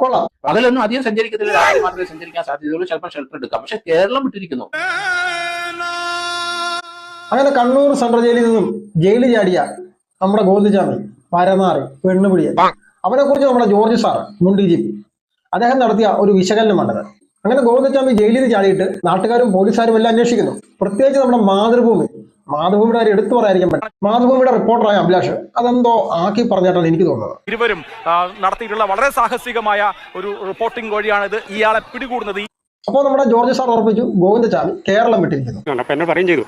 കൊള്ളാം. പകലൊന്നും അധികം സഞ്ചരിക്കത്തില്ല രാത്രി മാത്രമേ സഞ്ചരിക്കാൻ സാധ്യതയുള്ളൂ ചിലപ്പോൾ ഷെൽട്ടർ എടുക്കാം. പക്ഷെ കേരളം വിട്ടിരിക്കുന്നു. അങ്ങനെ കണ്ണൂർ സെൻട്രൽ ജയിലിൽ നിന്നും ജയിലിൽ ചാടിയ നമ്മുടെ ഗോന്ധിചാമി പരനാറി പെണ്ണുപിടിയൻ. അവരെ കുറിച്ച് നമ്മുടെ ജോർജ് സാർ മുൻ ഡി ജി പി. അദ്ദേഹം നടത്തിയ ഒരു വിശകലനമാണത് അങ്ങനെ ഗോവിന്ദസ്വാമി ജയിലിൽ നിന്ന് ചാടിയിട്ട് നാട്ടുകാരും പോലീസുകാരും എല്ലാം അന്വേഷിക്കുന്നു. പ്രത്യേകിച്ച് നമ്മുടെ മാതൃഭൂമി മാതൃഭൂമിയുടെ കാര്യം എടുത്തു പറയാതിരിക്കാൻ പറ്റും മാതൃഭൂമിയുടെ റിപ്പോർട്ടറായ അഭിലാഷ് അതെന്തോ ആക്കി പറഞ്ഞിട്ടാണ് എനിക്ക് തോന്നുന്നത്. ഇരുവരും നടത്തിയിട്ടുള്ള വളരെ സാഹസികമായ ഒരു റിപ്പോർട്ടിംഗ് വഴിയാണ് ഇത് ഇയാളെ പിടികൂടുന്നത് അപ്പോ അപ്പോൾ നമ്മുടെ ജോർജ് സാർ ഉറപ്പിച്ചു ഗോവിന്ദസ്വാമി കേരളം വിട്ടിരിക്കുന്നു. അപ്പൊ എന്നോട് പറയും ചെയ്തു.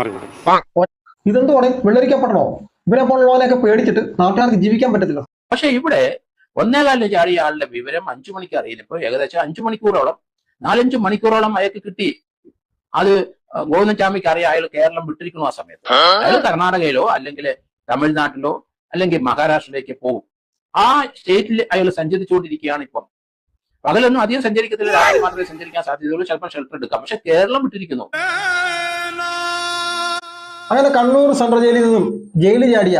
പറയുന്നത് ഇതെന്ത് പറയും വെള്ളരിക്കപ്പെടണോ? ഇവരെ പോലുള്ളവനെയൊക്കെ പേടിച്ചിട്ട് നാട്ടുകാർക്ക് ജീവിക്കാൻ പറ്റത്തില്ല. പക്ഷെ ഇവിടെ ഒന്നേകാലിന് ചാടിയ ആളുടെ വിവരം അഞ്ചു മണിക്ക് അറിയില്ല. ഇപ്പൊ ഏകദേശം അഞ്ചു മണിക്കൂറോളം നാലഞ്ച് മണിക്കൂറോളം അയാൾക്ക് കിട്ടി. അത് ഗോവിന്ദൻചാമിക്ക് അറിയാം അയാൾ കേരളം വിട്ടിരിക്കുന്നു ആ സമയത്ത്. അയാൾ കർണാടകയിലോ അല്ലെങ്കിൽ തമിഴ്നാട്ടിലോ അല്ലെങ്കിൽ മഹാരാഷ്ട്രയിലേക്ക് പോകും. ആ സ്റ്റേറ്റിൽ അയാൾ സഞ്ചരിച്ചുകൊണ്ടിരിക്കുകയാണ് ഇപ്പം. പകലൊന്നും അധികം സഞ്ചരിക്കത്തില്ല രാത്രി മാത്രമേ സഞ്ചരിക്കാൻ സാധ്യതയുള്ളൂ ചിലപ്പോൾ ഷെൽട്ടർ എടുക്കാം. പക്ഷെ കേരളം വിട്ടിരിക്കുന്നു. അങ്ങനെ കണ്ണൂർ സെൻട്രൽ ജയിലിൽ നിന്നും ജയിലിൽ ചാടിയ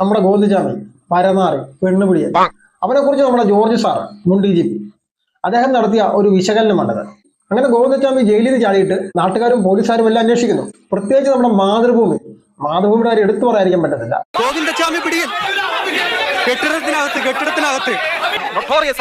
നമ്മുടെ ഗോന്ധിചാമി പരനാറി പെണ്ണുപിടിയ അവനെ കുറിച്ച് നമ്മുടെ ജോർജ് സാർ മുൻ ഡി ജി പി. അദ്ദേഹം നടത്തിയ ഒരു വിശകലനമാണത്. അങ്ങനെ ഗോവിന്ദസ്വാമി ജയിലിൽ നിന്ന് ചാടിയിട്ട് നാട്ടുകാരും പോലീസുകാരും എല്ലാം അന്വേഷിക്കുന്നു. പ്രത്യേകിച്ച് നമ്മുടെ മാതൃഭൂമി. മാതൃഭൂമിയുടെ കാര്യം എടുത്തു പറയാതിരിക്കാൻ പറ്റത്തില്ല. ഗോവിന്ദസ്വാമി പിടിയിൽ. കെട്ടിടത്തിനകത്ത് കെട്ടിടത്തിനകത്ത്.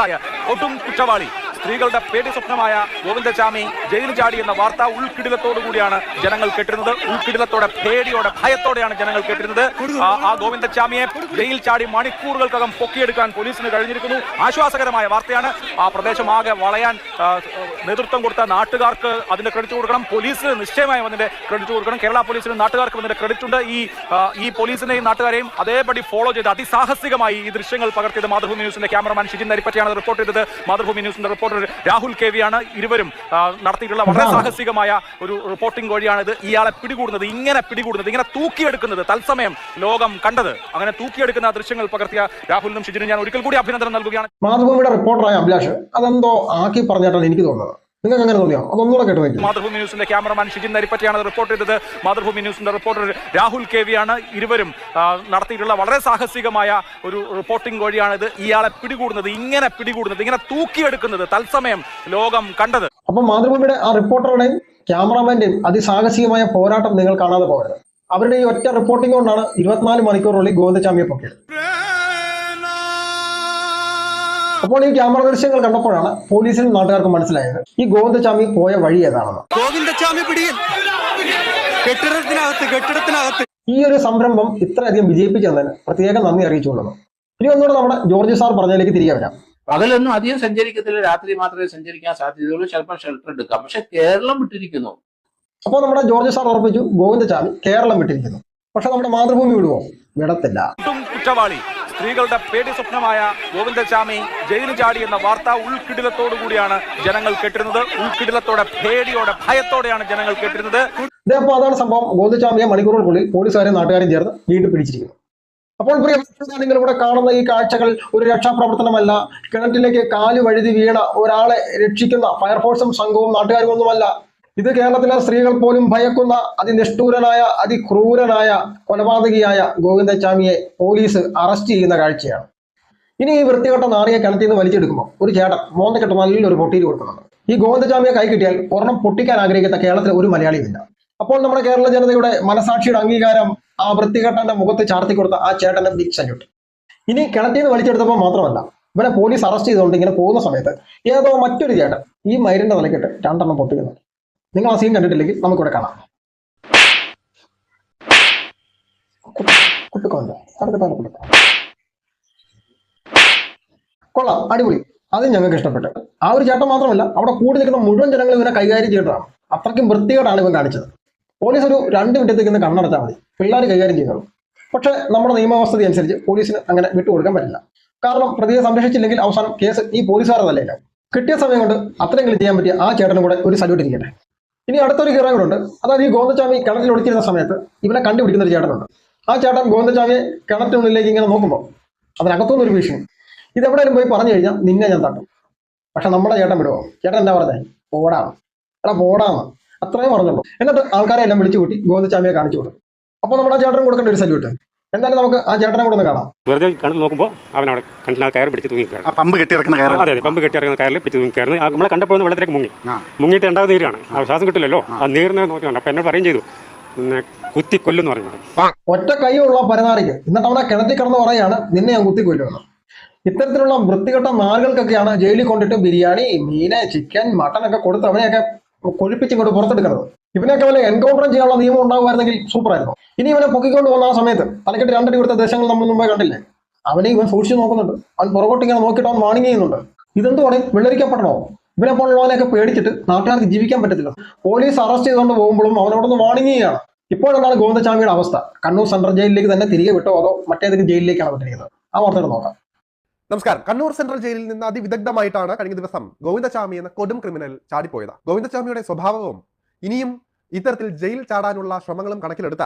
ആയ ഒട്ടും കുറ്റവാളി. സ്ത്രീകളുടെ പേടി സ്വപ്നമായ ഗോവിന്ദചാമി ജയിൽ ചാടി എന്ന വാർത്ത ഉൾക്കിടിലത്തോടു കൂടിയാണ് ജനങ്ങൾ കേട്ടിരുന്നത്. ഉൾക്കിടിലത്തോടെ പേടിയോടെ ഭയത്തോടെയാണ് ജനങ്ങൾ കേട്ടിരുന്നത്. ആ, ഗോവിന്ദസ്വാമിയെ ജയിൽ ചാടി മണിക്കൂറുകൾക്കകം പൊക്കിയെടുക്കാൻ പോലീസിന് കഴിഞ്ഞിരിക്കുന്നു. ആശ്വാസകരമായ വാർത്തയാണ്. ആ പ്രദേശം ആകെ വളയാൻ നേതൃത്വം കൊടുത്ത നാട്ടുകാർക്ക് അതിന്റെ ക്രെഡിറ്റ് കൊടുക്കണം. പോലീസ് നിശ്ചയമായും അതിന്റെ ക്രെഡിറ്റ് കൊടുക്കണം. കേരള പോലീസിനും നാട്ടുകാർക്കും അതിന്റെ ക്രെഡിറ്റ് ഉണ്ട്. ഈ ഈ പോലീസിനെയും നാട്ടുകാരെയും അതേപടി ഫോളോ ചെയ്ത് അതിസാഹസികമായി ഈ ദൃശ്യങ്ങൾ പകർത്തിയത് മാതൃഭൂമി ന്യൂസിന്റെ ക്യാമറമാൻ ഷിജിൻ നരിപ്പറ്റിയാണ് റിപ്പോർട്ട് ചെയ്തത്. മാതൃഭൂമി ന്യൂസിന്റെ റിപ്പോർട്ടർ രാഹുൽ കെ വിയാണ് ഇരുവരും നടത്തിയിട്ടുള്ള വളരെ സാഹസികമായ ഒരു റിപ്പോർട്ടിംഗ് വഴിയാണിത്. ഇയാളെ പിടികൂടുന്നത് ഇങ്ങനെ പിടികൂടുന്നത് ഇങ്ങനെ തൂക്കിയെടുക്കുന്നത് തത്സമയം ലോകം കണ്ടത്. അങ്ങനെ തൂക്കിയെടുക്കുന്ന ദൃശ്യങ്ങൾ പകർത്തിയ രാഹുലിനും ഷിജിനും ഞാൻ ഒരിക്കൽ കൂടി അഭിനന്ദനം നൽകുകയാണ്. മാതൃഭൂമിയുടെ റിപ്പോർട്ടറായ അഭിലാഷ് അതെന്തോ ആക്കി പറഞ്ഞിട്ടാണ് എനിക്ക് തോന്നുന്നത്. നിങ്ങൾക്ക് അങ്ങനെ തോന്നിയോ? അതൊന്നുകൂടെ കേട്ടു നോക്കി മാതൃഭൂമി ന്യൂസിന്റെ ക്യാമറമാൻ ഷിജിൻ നരിപ്പറ്റിയാണ് റിപ്പോർട്ട് ചെയ്തത്. മാതൃഭൂമി ന്യൂസിന്റെ റിപ്പോർട്ടർ രാഹുൽ കെ വിയാണ് ഇരുവരും നടത്തിയിട്ടുള്ള വളരെ സാഹസികമായ ഒരു റിപ്പോർട്ടിംഗ് വഴിയാണിത്. ഇയാളെ പിടികൂടുന്നത് ഇങ്ങനെ പിടികൂടുന്നത് ഇങ്ങനെ തൂക്കിയെടുക്കുന്നത് തത്സമയം ലോകം കണ്ടത്. അപ്പൊ മാതൃഭൂമിയുടെ ആ റിപ്പോർട്ടറുടെയും ക്യാമറാമാന്റെയും അതിസാഹസികമായ പോരാട്ടം നിങ്ങൾ കാണാതെ പോകരുത്. അവരുടെ ഈ ഒറ്റ റിപ്പോർട്ടിംഗ് കൊണ്ടാണ് ഇരുപത്തിനാല് മണിക്കൂറിനുള്ളിൽ ഗോവിന്ദചാമിയെ പൊക്കിയത്. അപ്പോൾ ഈ ക്യാമറ ദൃശ്യങ്ങൾ കണ്ടപ്പോഴാണ് പോലീസിനും നാട്ടുകാർക്കും മനസ്സിലായത്. ഈ ഗോവിന്ദചാമി പോയ വഴി ഏതാണെന്ന്. ഗോവിന്ദചാമി പിടിയിൽ. കെട്ടിടത്തിനകത്ത് കെട്ടിടത്തിനകത്ത്. ഈ ഒരു സംരംഭം ഇത്രയധികം വിജയിപ്പിച്ചതിന് പ്രത്യേകം നന്ദി അറിയിച്ചുകൊള്ളുന്നു. ഇനി ഒന്നുകൂടെ നമ്മുടെ ജോർജ് സാർ പറഞ്ഞതിലേക്ക് തിരികെ വരാം. പകലൊന്നും അധികം സഞ്ചരിക്കത്തില്ല. രാത്രി മാത്രമേ സഞ്ചരിക്കാൻ സാധ്യതയുള്ളൂ. ചിലപ്പോൾ ഷെൽട്ടർ എടുക്കാം. പക്ഷെ കേരളം വിട്ടിരിക്കുന്നു. അപ്പോൾ നമ്മുടെ ജോർജ് സാർ ഉറപ്പിച്ചു ഗോവിന്ദചാമി കേരളം വിട്ടിരിക്കുന്നു. പക്ഷെ നമ്മുടെ മാതൃഭൂമി വിടുവോ? വിടത്തില്ല. കുറ്റവാളി. സ്ത്രീകളുടെ പേടി സ്വപ്നമായ ഗോവിന്ദസ്വാമി ജയിലിൽ ചാടി എന്ന വാർത്ത ഉൾക്കിടിലത്തോടു കൂടിയാണ് ജനങ്ങൾ കേട്ടിരുന്നത്. ഉൾക്കിടിലത്തോടെ പേടിയോടെ ഭയത്തോടെയാണ് ജനങ്ങൾ കേട്ടിരുന്നത്. ഇതേ അപ്പോൾ അതാണ് സംഭവം. ഗോവിന്ദസ്വാമിയെ മണിക്കൂറുകൾക്കുള്ളിൽ പോലീസുകാരും നാട്ടുകാരും ചേർന്ന് വീണ്ടും പിടിച്ചിരിക്കുന്നു. അപ്പോൾ പ്രിയ നിങ്ങൾ ഇവിടെ കാണുന്ന ഈ കാഴ്ചകൾ ഒരു രക്ഷാപ്രവർത്തനമല്ല. കിണറ്റിലേക്ക് കാൽ വഴുതി വീണ ഒരാളെ രക്ഷിക്കുന്ന ഫയർഫോഴ്സും സംഘവും നാട്ടുകാരും ഒന്നുമല്ല. ഇത് കേരളത്തിലെ സ്ത്രീകൾ പോലും ഭയക്കുന്ന അതിനിഷ്ഠൂരനായ അതിക്രൂരനായ കൊലപാതകിയായ ഗോവിന്ദസ്വാമിയെ പോലീസ് അറസ്റ്റ് ചെയ്യുന്ന കാഴ്ചയാണ്. ഇനി ഈ വൃത്തികെട്ട നാറിയെ കിണറ്റിൽ നിന്ന് വലിച്ചെടുക്കുമ്പോൾ ഒരു ചേട്ടൻ മോന്തക്കെട്ട് നല്ലൊരു പൊട്ടിയിൽ കൊടുക്കുന്നുണ്ട്. ഈ ഗോവിന്ദസ്വാമിയെ കൈ കിട്ടിയാൽ ഒരെണ്ണം പൊട്ടിക്കാൻ ആഗ്രഹിക്കുന്ന കേരളത്തിൽ ഒരു മലയാളിയുമില്ല. അപ്പോൾ നമ്മുടെ കേരള ജനതയുടെ മനസാക്ഷിയുടെ അംഗീകാരം ആ വൃത്തികെട്ടന്റെ മുഖത്ത് ചാർത്തി കൊടുത്ത ആ ചേട്ടന്റെ ബിഗ് സല്യൂട്ട് ഇനി കിണറ്റിൽ നിന്ന് വലിച്ചെടുത്തപ്പോൾ മാത്രമല്ല ഇവരെ പോലീസ് അറസ്റ്റ് ചെയ്തുകൊണ്ട് ഇങ്ങനെ പോകുന്ന സമയത്ത് ഏതോ മറ്റൊരു ചേട്ടൻ ഈ മൈരിന്റെ തലക്കെട്ട് രണ്ടെണ്ണം പൊട്ടിക്കുന്നു നിങ്ങൾ ആ സീൻ കണ്ടിട്ടില്ലെങ്കിൽ നമുക്കിവിടെ കാണാം. കൊള്ളാം അടിപൊളി. അത് ഞങ്ങൾക്ക് ഇഷ്ടപ്പെട്ടു. ആ ഒരു ചേട്ടൻ മാത്രമല്ല അവിടെ കൂടി നിൽക്കുന്ന മുഴുവൻ ജനങ്ങളും ഇവനെ കൈകാര്യം ചെയ്തിട്ടാണ്. അത്രയ്ക്കും വൃത്തികേടാണ് ഇവൻ കാണിച്ചത്. പോലീസ് ഒരു രണ്ട് മിനിറ്റത്തേക്ക് ഇന്ന് കണ്ണടച്ചാൽ മതി. പിള്ളേർ കൈകാര്യം ചെയ്തോളൂ പക്ഷേ നമ്മുടെ നിയമവസ്ഥത അനുസരിച്ച് പോലീസിന് അങ്ങനെ വിട്ടുകൊടുക്കാൻ പറ്റില്ല. കാരണം പ്രതിയെ സംരക്ഷിച്ചില്ലെങ്കിൽ അവസാനം കേസ് ഈ പോലീസുകാരുടെ തലയില്ല കിട്ടിയ സമയം കൊണ്ട് അത്രയെങ്കിലും ചെയ്യാൻ പറ്റിയ ആ ചേട്ടനും കൂടെ ഒരു സല്യൂട്ട് ഇരിക്കട്ടെ. ഇനി അടുത്തൊരു കീറാൻ കൂടെ ഉണ്ട്. അതായത് ഈ ഗോന്തച്ചാമി കിണറ്റിൽ ഒളിച്ചിരുന്ന സമയത്ത് ഇവനെ കണ്ടുപിടിക്കുന്ന ഒരു ചേട്ടനുണ്ട്. ആ ചേട്ടൻ ഗോന്തച്ചാമിയെ കിണറ്റിനുള്ളിലേക്ക് ഇങ്ങനെ നോക്കുമ്പോൾ അതിനകത്തുനിന്നൊരു ഭീഷണി. ഇതെവിടെയും പോയി പറഞ്ഞു കഴിഞ്ഞാൽ നിന്നെ ഞാൻ തട്ടും. പക്ഷെ നമ്മുടെ ചേട്ടൻ വിടുവോ? ചേട്ടൻ എന്താ പറഞ്ഞേ? പോടാം. എടാ പോടാന്ന് അത്രയും പറഞ്ഞുള്ളൂ. എന്നിട്ട് ആൾക്കാരെ എല്ലാം വിളിച്ചു കൂട്ടി ഗോന്തച്ചാമിയെ കാണിച്ചു കൊടുക്കും. അപ്പോൾ നമ്മുടെ ചേട്ടനും കൊടുക്കേണ്ട ഒരു സല്യൂട്ട് എന്തായാലും നമുക്ക് ആ ചേട്ടനെ കൂടെ ഒന്ന് കാണാം. വെറുതെ കണ്ടു നോക്കുമ്പോൾ അവൻ അവിടെ കയറി പിടിച്ച് തൂങ്ങി കയറി പമ്പ് കെട്ടിയിറക്കുന്ന കയറ്? അതെ അതെ പമ്പ് കെട്ടി ഇറങ്ങുന്ന കയറിൽ പിടിച്ച് തൂങ്ങി കയറുന്നത് നമ്മളെ കണ്ടപ്പോൾ വെള്ളത്തിലേക്ക് മുങ്ങി. മുങ്ങിയിട്ട് രണ്ടാമത് നീരാണ്. ആ ശ്വാസം കിട്ടില്ലല്ലോ. ആ. നീറിനെ നോക്കിയാണ് അപ്പം എന്നോട് പറയും ചെയ്തു. പിന്നെ കുത്തി കൊല്ലുന്നു പറഞ്ഞു ഒറ്റ കൈയുള്ള പരനാറിക്ക്. എന്നിട്ട് അവിടെ കിണറ്റിൽ കിടന്ന് പറയാണ് നിന്നെ ഞാൻ കുത്തി കുത്തിക്കൊല്ലുമെന്ന് ഇത്തരത്തിലുള്ള വൃത്തികെട്ട നാളുകൾക്കൊക്കെയാണ് ജയിലിൽ കൊണ്ടിട്ട് ബിരിയാണി മീന് ചിക്കൻ മട്ടൻ ഒക്കെ കൊടുത്ത് അവനെയൊക്കെ കൊഴിപ്പിച്ചിങ്ങോട്ട് പുറത്തെടുക്കുന്നത്. ഇവനെയൊക്കെ വല്ല എൻകൗണ്ടറും ചെയ്യാനുള്ള നിയമം ഉണ്ടാകുമായിരുന്നെങ്കിൽ സൂപ്പറായിരുന്നു. ഇനി ഇവനെ പൊക്കിക്കൊണ്ട് പോകുന്ന ആ സമയത്ത് തലക്കെട്ട് രണ്ടടി കൊടുത്ത ദേശങ്ങൾ നമ്മൾ മുമ്പേ കണ്ടില്ലേ? അവനെ ഇവൻ സൂക്ഷിച്ചു നോക്കുന്നുണ്ട്. അവൻ പുറകോട്ട് ഇങ്ങനെ നോക്കിയിട്ട് അവൻ വാണിംഗ് ചെയ്യുന്നുണ്ട്. ഇതെന്തുവാണ്? വെള്ളരിക്കപ്പെടണോ? ഇവനെ പോലുള്ളവനെയൊക്കെ പേടിച്ചിട്ട് നാട്ടുകാർക്ക് ജീവിക്കാൻ പറ്റത്തില്ല. പോലീസ് അറസ്റ്റ് ചെയ്തുകൊണ്ട് പോകുമ്പോഴും അവനോട് നിന്ന് വാണിംഗ് ചെയ്യുകയാണ്. ഇപ്പോഴെന്താണ് ഗോവിന്ദസ്വാമിയുടെ അവസ്ഥ? കണ്ണൂർ സെൻട്രൽ ജയിലിലേക്ക് തന്നെ തിരികെ വിട്ടോ അതോ മറ്റേതെങ്കിലും ജയിലിലേക്കാണ് വിട്ടിരിക്കുന്നത്? ആ വാർത്തകൾ നോക്കാം. നമസ്കാരം. കണ്ണൂർ സെൻട്രൽ ജയിലിൽ നിന്ന് അതിവിദഗ്ധമായിട്ടാണ് കഴിഞ്ഞ ദിവസം ഗോവിന്ദചാമി എന്ന കൊടും ക്രിമിനൽ ചാടിപ്പോയത്. ഗോവിന്ദചാമിയുടെ സ്വഭാവവും ഇനിയും ഇത്തരത്തിൽ ജയിൽ ചാടാനുള്ള ശ്രമങ്ങളും കണക്കിലെടുത്ത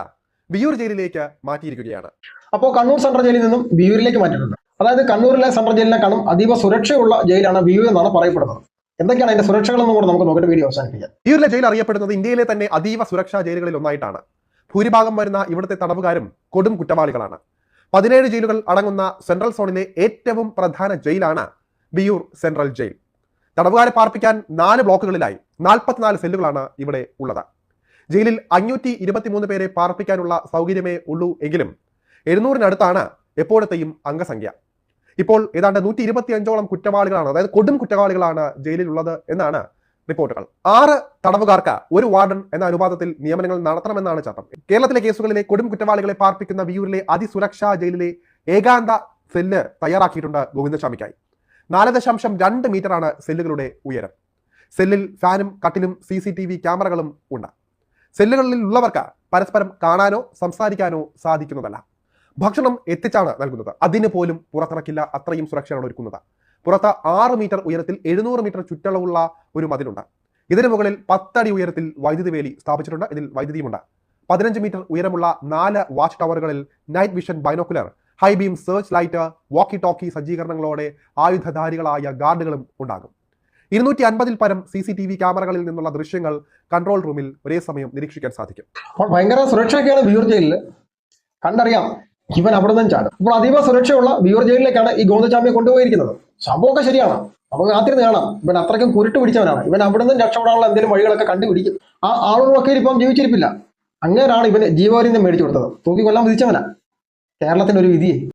ബിയൂർ ജയിലിലേക്ക് മാറ്റിയിരിക്കുകയാണ്. അപ്പോൾ കണ്ണൂർ സെൻട്രൽ ജയിലിൽ നിന്നും ബിയൂരിലേക്ക് മാറ്റിയിട്ടുണ്ട്. അതായത് കണ്ണൂരിലെ സെൻട്രൽ ജയിലിനെക്കാളും അതീവ സുരക്ഷയുള്ള ജയിലാണ് ബിയൂർ എന്നാണ് പറയപ്പെടുന്നത്. എന്തൊക്കെയാണ് അതിന്റെ സുരക്ഷകളെന്നും കൂടെ നമുക്ക് നോക്കിയിട്ട് വീഡിയോ അവസാനിപ്പിക്കാം. ബിയൂരിലെ ജയിൽ അറിയപ്പെടുന്നത് ഇന്ത്യയിലെ തന്നെ അതീവ സുരക്ഷാ ജയിലുകളിൽ ഒന്നായിട്ടാണ്. ഭൂരിഭാഗം വരുന്ന ഇവിടുത്തെ തടവുകാരും കൊടും കുറ്റവാളികളാണ്. പതിനേഴ് ജയിലുകൾ അടങ്ങുന്ന സെൻട്രൽ സോണിലെ ഏറ്റവും പ്രധാന ജയിലാണ് ബിയൂർ സെൻട്രൽ ജയിൽ. തടവുകാരെ പാർപ്പിക്കാൻ നാല് ബ്ലോക്കുകളിലായി. നാൽപ്പത്തിനാല് സെല്ലുകളാണ് ഇവിടെ ഉള്ളത്. ജയിലിൽ അഞ്ഞൂറ്റി ഇരുപത്തിമൂന്ന് പേരെ പാർപ്പിക്കാനുള്ള സൗകര്യമേ ഉള്ളൂ എങ്കിലും എഴുന്നൂറിനടുത്താണ് എപ്പോഴത്തെയും അംഗസംഖ്യ. ഇപ്പോൾ ഏതാണ്ട് നൂറ്റി ഇരുപത്തി അഞ്ചോളം കുറ്റവാളികളാണ് അതായത് കൊടും കുറ്റവാളികളാണ് ജയിലിലുള്ളത് എന്നാണ് റിപ്പോർട്ടുകൾ. ആറ് തടവുകാർക്ക് ഒരു വാർഡൻ എന്ന അനുപാതത്തിൽ നിയമനങ്ങൾ നടത്തണമെന്നാണ് ചട്ടം. കേരളത്തിലെ കേസുകളിലെ കൊടും കുറ്റവാളികളെ പാർപ്പിക്കുന്ന വിയൂരിലെ അതിസുരക്ഷാ ജയിലിലെ ഏകാന്ത സെല്ല് തയ്യാറാക്കിയിട്ടുണ്ട് ഗോവിന്ദസ്വാമിക്കായി. നാല് ദശാംശം രണ്ട് മീറ്ററാണ് സെല്ലുകളുടെ ഉയരം. സെല്ലിൽ ഫാനും കട്ടിലും സി സി ടി വി ക്യാമറകളും ഉണ്ട്. സെല്ലുകളിൽ ഉള്ളവർക്ക് പരസ്പരം കാണാനോ സംസാരിക്കാനോ സാധിക്കുന്നതല്ല. ഭക്ഷണം എത്തിച്ചാണ് നൽകുന്നത്. അതിന് പോലും പുറത്തിറക്കില്ല അത്രയും സുരക്ഷയാണ് ഒരുക്കുന്നത്. പുറത്ത് ആറ് മീറ്റർ ഉയരത്തിൽ എഴുന്നൂറ് മീറ്റർ ചുറ്റളവുള്ള ഒരു മതിലുണ്ട്. ഇതിന് മുകളിൽ പത്തടി ഉയരത്തിൽ വൈദ്യുതി വേലി സ്ഥാപിച്ചിട്ടുണ്ട്. ഇതിൽ വൈദ്യുതിയുമുണ്ട്. പതിനഞ്ച് മീറ്റർ ഉയരമുള്ള നാല് watch ടവറുകളിൽ night vision binocular high beam search light walkie talkie സജ്ജീകരണങ്ങളോടെ ആയുധധാരികളായ ഗാർഡുകളും ഉണ്ടാകും. ഇരുന്നൂറ്റി അൻപതിൽ പരം സി സി ടി വി ക്യാമറകളിൽ നിന്നുള്ള ദൃശ്യങ്ങൾ കൺട്രോൾ റൂമിൽ ഒരേ സമയം നിരീക്ഷിക്കാൻ സാധിക്കും. ഭയങ്കര സുരക്ഷയൊക്കെയാണ് വിയൂർ ജയിലിൽ കണ്ടറിയാം ഇവൻ അവിടെ നിന്നും ചാടും. അപ്പോൾ അതീവ സുരക്ഷയുള്ള വിയൂർ ജയിലിലേക്കാണ് ഈ ഗോവിന്ദചാമിയെ കൊണ്ടുപോയിരിക്കുന്നത്. സംഭവമൊക്കെ ശരിയാണ്. നമുക്ക് കാത്തിരുന്ന് കാണാം ഇവൻ അത്രയ്ക്കും കുരുട്ട് പിടിച്ചവനാണ്. ഇവൻ അവിടെ നിന്നും രക്ഷപ്പെടാനുള്ള എന്തെങ്കിലും വഴികളൊക്കെ കണ്ടുപിടിക്കും. ആ ആളുകളൊക്കെ ഇപ്പം ജീവിച്ചിരിപ്പില്ല. അങ്ങനെയാണ് ഇവന് ജീവപര്യന്തം മേടിച്ചു കൊടുത്തത്. തൂക്കി കൊല്ലാൻ വിധിച്ചവനാ. കേരളത്തിന്റെ ഒരു വിധിയെ.